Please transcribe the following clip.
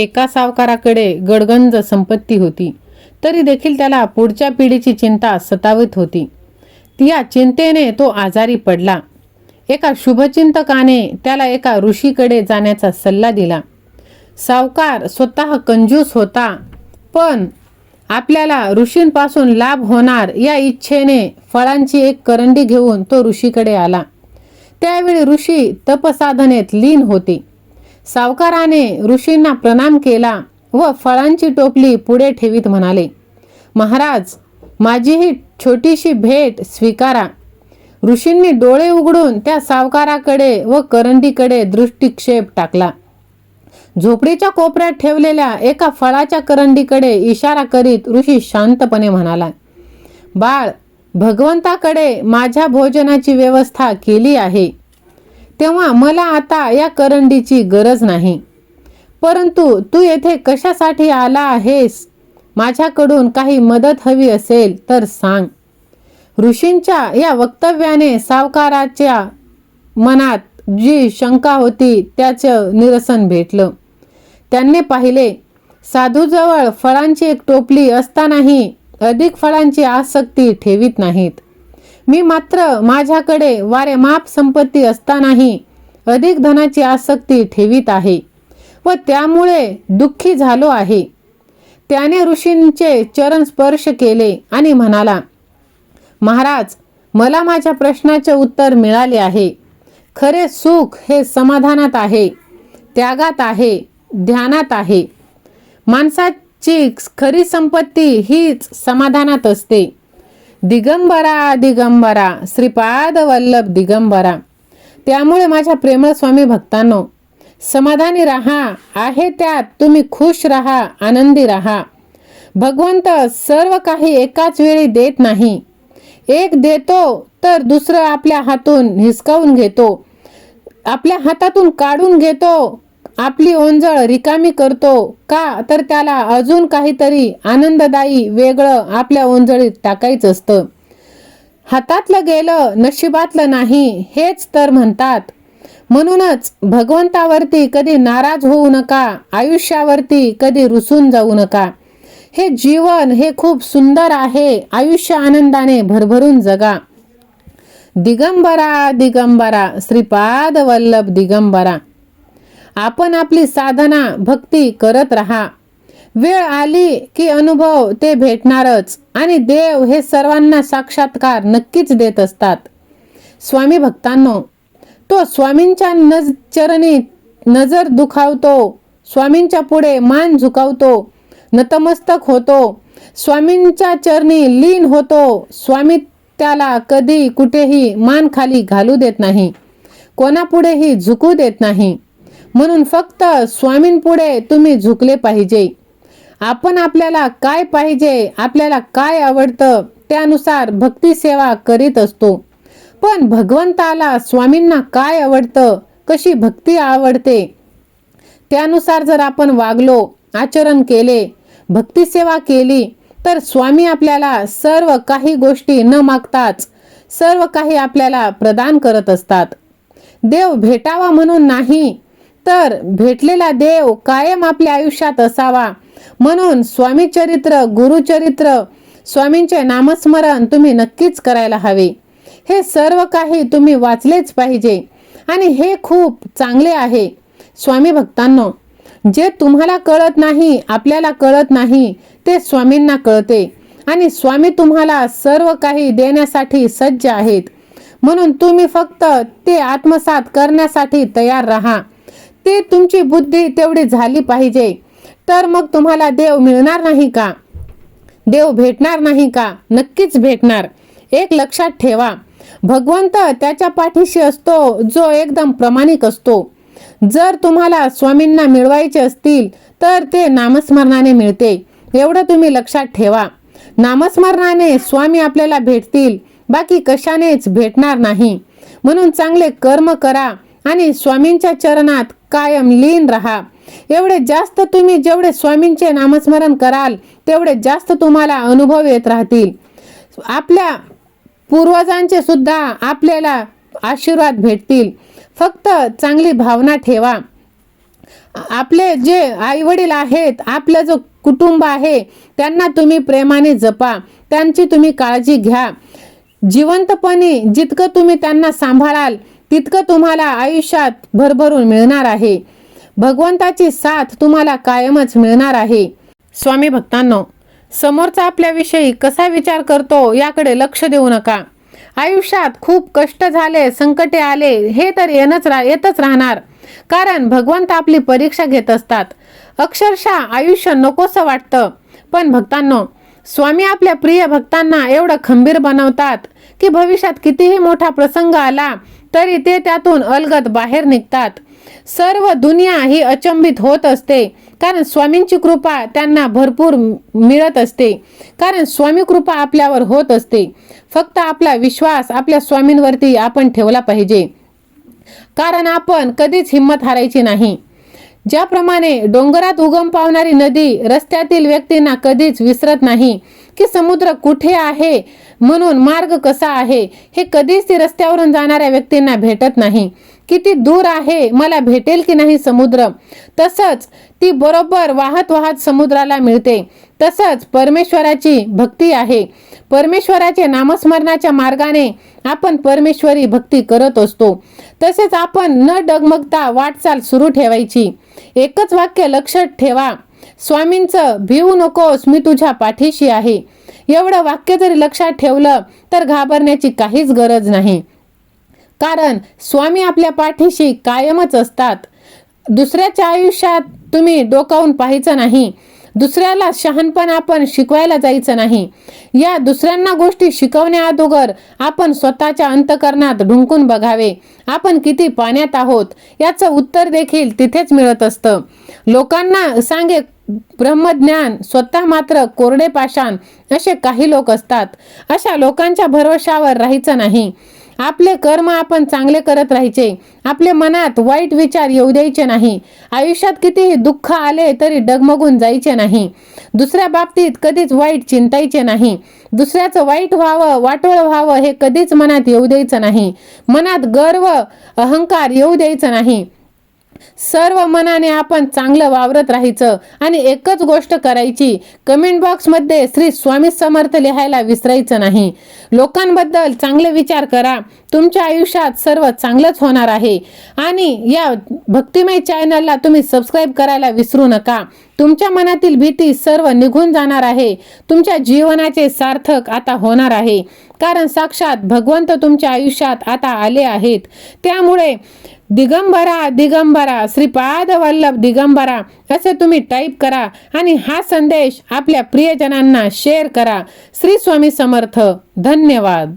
एका सावकाराकडे गडगंज संपत्ती होती. तरी देखील त्याला पुढच्या पिढीची चिंता सतावत होती. या चिंतेने तो आजारी पडला. एका शुभचिंतकाने त्याला एका ऋषीकडे जाण्याचा सल्ला दिला. सावकार स्वतः कंजूस होता पण आपल्याला ऋषींपासून लाभ होणार या इच्छेने फळांची एक करंडी घेऊन तो ऋषीकडे आला. त्यावेळी ऋषी तपसाधनेत लीन होते. सावकाराने ऋषींना प्रणाम केला व फळांची टोपली पुढे ठेवीत म्हणाले महाराज माझी ही छोटीशी भेट स्वीकारा ऋषींनी डोळे उघडून त्या सावकाराकडे व करंडीकडे दृष्टिक्षेप टाकला. झोपडीच्या कोपऱ्यात ठेवलेल्या एका फळाच्या करंडीकडे इशारा करीत ऋषी शांतपणे म्हणाला बाळ भगवंताकडे माझ्या भोजनाची व्यवस्था केली आहे. तेव्हा मला आता या करंडीची गरज नाही. परंतु तू येथे कशासाठी आला आहेस? माझ्याकडून काही मदत हवी असेल तर सांग. ऋषींच्या या वक्तव्याने सावकाराच्या मनात जी शंका होती त्याचं निरसन भेटलं. त्यांनी पाहिले साधूजवळ फळांची एक टोपली असतानाही अधिक फळांची आसक्ती ठेवीत नाहीत. मी मात्र माझ्याकडे वारेमाप संपत्ती असतानाही अधिक धनाची आसक्ती ठेवीत आहे व त्यामुळे दुःखी झालो आहे. त्याने ऋषींचे चरण स्पर्श केले आणि म्हणाला महाराज मला माझ्या प्रश्नाचे उत्तर मिळाले आहे. खरे सुख हे समाधानात आहे त्यागात आहे ध्यानात आहे. माणसाची खरी संपत्ती हीच समाधानात असते. दिगंबरा दिगंबरा. श्रीपाद वल्लभ दिगंबरा. त्यामुळे माझ्या प्रेमळ स्वामी भक्तांनो समाधानी राहा. आहे त्यात तुम्ही खुश राहा आनंदी राहा. भगवंत सर्व काही एकाच वेळी देत नाही. एक देतो तर दुसरं आपल्या हातून हिसकावून घेतो. आपल्या हातातून काढून घेतो आपली ओंजळ रिकामी करतो का? तर त्याला अजून काहीतरी आनंददायी वेगळं आपल्या ओंजळीत टाकायचं असतं. हातातलं गेलं नशिबातलं नाही हेच तर म्हणतात. म्हणूनच भगवंतावरती कधी नाराज होऊ नका आयुष्यावरती कधी रुसून जाऊ नका. हे जीवन हे खूप सुंदर आहे आयुष्य आनंदाने भरभरून जगा. दिगंबरा दिगंबरा श्रीपाद वल्लभ दिगंबरा. आपण आपली साधना भक्ती करत राहा. वेळ आली की अनुभव ते भेटणारच आणि देव हे सर्वांना साक्षात्कार नक्कीच देत असतात. स्वामी भक्तांनो तो स्वामींच्या नज चरणी नजर दुखावतो स्वामींच्या पुढे मान झुकावतो नतमस्तक होतो स्वामींच्या चरणी लीन होतो स्वामी त्याला कधी कुठेही मान खाली घालू देत नाही कोणापुढेही झुकू देत नाही. म्हणून फक्त स्वामींपुढे तुम्ही झुकले पाहिजे. आपण आपल्याला काय पाहिजे आपल्याला काय आवडतं त्यानुसार भक्ती सेवा करीत असतो. पण भगवंताला स्वामींना काय आवडतं कशी भक्ती आवडते त्यानुसार जर आपण वागलो आचरण केले भक्तिसेवा केली तर स्वामी आपल्याला सर्व काही गोष्टी न मागताच सर्व काही आपल्याला प्रदान करत असतात. देव भेटावा म्हणून नाही तर भेटलेला देव कायम आपल्या आयुष्यात असावा. म्हणून स्वामी चरित्र गुरुचरित्र स्वामींचे नामस्मरण तुम्ही नक्कीच करायला हवे. हे सर्व काही तुम्ही वाचलेच पाहिजे. आणि हे खूप चांगले आहे स्वामी भक्तांनो. जे तुम्हाला कळत नाही आपल्याला कळत नाही ते स्वामींना कळते. आणि स्वामी तुम्हाला सर्व काही देण्यासाठी सज्ज आहेत. म्हणून तुम्ही फक्त ते आत्मसात करण्यासाठी तयार राहा. ते तुमची बुद्धी तेवढी झाली पाहिजे. तर मग तुम्हाला देव मिळणार नाही का? देव भेटणार नाही का? नक्कीच भेटणार. एक लक्षात ठेवा. भगवंत त्याच्या पाठीशी असतो जो एकदम प्रामाणिक असतो. जर तुम्हाला स्वामींना मिळवायचे असतील तर ते नामस्मरणाने मिळते. एवढं तुम्ही लक्षात ठेवा. नामस्मरणाने स्वामी आपल्याला भेटतील बाकी कशानेच भेटणार नाही. म्हणून चांगले कर्म करा. आणि स्वामींच्या चरणात कायम लीन राहा. एवढे जास्त तुम्ही जेवढे स्वामींचे नामस्मरण कराल तेवढे जास्त तुम्हाला अनुभव येत राहतील. आपल्या पूर्वजांचे सुद्धा आपल्याला आशीर्वाद भेटतील. फक्त चांगली भावना ठेवा. आपले जे आईवडील आहेत आपलं जो कुटुंब आहे त्यांना तुम्ही प्रेमाने जपा. त्यांची तुम्ही काळजी घ्या. जिवंतपणे जितकं तुम्ही त्यांना सांभाळाल तितकं तुम्हाला आयुष्यात भरभरून मिळणार आहे. भगवंताची साथ तुम्हाला कायमच मिळणार आहे. स्वामी भक्तांनो समोरचा आपल्याविषयी कसा विचार करतो याकडे लक्ष देऊ नका. आयुष्यात खूप कष्ट झाले संकटे आले हे तर येणंच रा येतच राहणार. कारण भगवंत आपली परीक्षा घेत असतात. अक्षरशः आयुष्य नकोसं वाटतं. पण भक्तांनो स्वामी आपल्या प्रिय भक्तांना एवढं खंबीर बनवतात की भविष्यात कितीही मोठा प्रसंग आला तरी ते त्यातून अलगद बाहेर निघतात. सर्व दुनिया ही अचंबित होत असते. कारण स्वामींची कृपा त्यांना भरपूर मिळत असते. कारण स्वामी कृपा आपल्यावर होत असते. फक्त आपला विश्वास आपल्या स्वामींवरती आपण ठेवला पाहिजे. कारण आपण कधीच हिंमत हारायची नाही. ज्याप्रमाणे डोंगरात उगम पावणारी नदी रस्त्यातील व्यक्तींना कधीच विसरत नाही की समुद्र कुठे आहे? म्हणून मार्ग कसा आहे? हे कधीच ती रस्त्यावरून जाणाऱ्या व्यक्तींना भेटत नाही. किती दूर आहे? मला भेटेल की नाही समुद्र? तसंच ती बरोबर वाहत वाहत समुद्राला मिळते. तसंच परमेश्वराची भक्ती आहे. परमेश्वराचे नामस्मरणाच्या मार्गाने आपण परमेश्वरी भक्ती करत असतो. तसेच आपण न डगमगता वाटचाल सुरू ठेवायची. एकच वाक्य लक्षात ठेवा. स्वामींचं भिवू नकोस मी तुझ्या पाठीशी आहे. एवढं वाक्य जरी लक्षात ठेवलं तर घाबरण्याची काहीच गरज नाही. कारण स्वामी आपल्या पाठीशी कायमच असतात. दुसऱ्याच्या आयुष्यात तुम्ही डोकावून पाहायचं नाही. दुसऱ्याला शहाणपण आपण शिकवायला जायचं नाही. या दुसऱ्यांना गोष्टी शिकवण्याअगोदर आपण स्वतःच्या अंतकरणात ढुंकून बघावे. आपण किती पाण्यात आहोत याचं उत्तर देखील तिथेच मिळत असतं. लोकांना सांगे ब्रह्मज्ञान स्वतः मात्र कोरडे पाषाण असे काही लोक असतात. अशा लोकांच्या भरोशावर राहायचं नाही. आपले कर्म आपण चांगले करत राहायचे. आपल्या मनात वाईट विचार येऊ द्यायचे नाही. आयुष्यात कितीही दुःख आले तरी डगमगून जायचे नाही. दुसऱ्या बाबतीत कधीच वाईट चिंतायचे नाही. दुसऱ्याचं वाईट व्हावं वाटोळ व्हावं हे कधीच मनात येऊ द्यायचं नाही. मनात गर्व अहंकार येऊ द्यायचं नाही. सर्व मनाने आपण चांगलं वावरत राहायचं आणि एकच गोष्ट करायची. कमेंट बॉक्समध्ये श्री स्वामी समर्थ लिहायला विसरायचं नाही. लोकांबद्दल चांगले विचार करा. तुमच्या आयुष्यात सर्व चांगलंच होणार आहे. आणि या भक्तिमय चॅनलला तुम्ही सबस्क्राईब करायला विसरू नका. तुमच्या मनातील भीती सर्व निघून जाणार आहे. तुमच्या जीवनाचे सार्थक आता होणार आहे. कारण साक्षात भगवंत तुमच्या आयुष्यात आता आले आहेत. त्यामुळे दिगंबरा दिगंबरा श्रीपाद वल्लभ दिगंबरा असे तुम्ही टाईप करा आणि हा संदेश आपल्या प्रियजनांना शेअर करा. श्री स्वामी समर्थ धन्यवाद.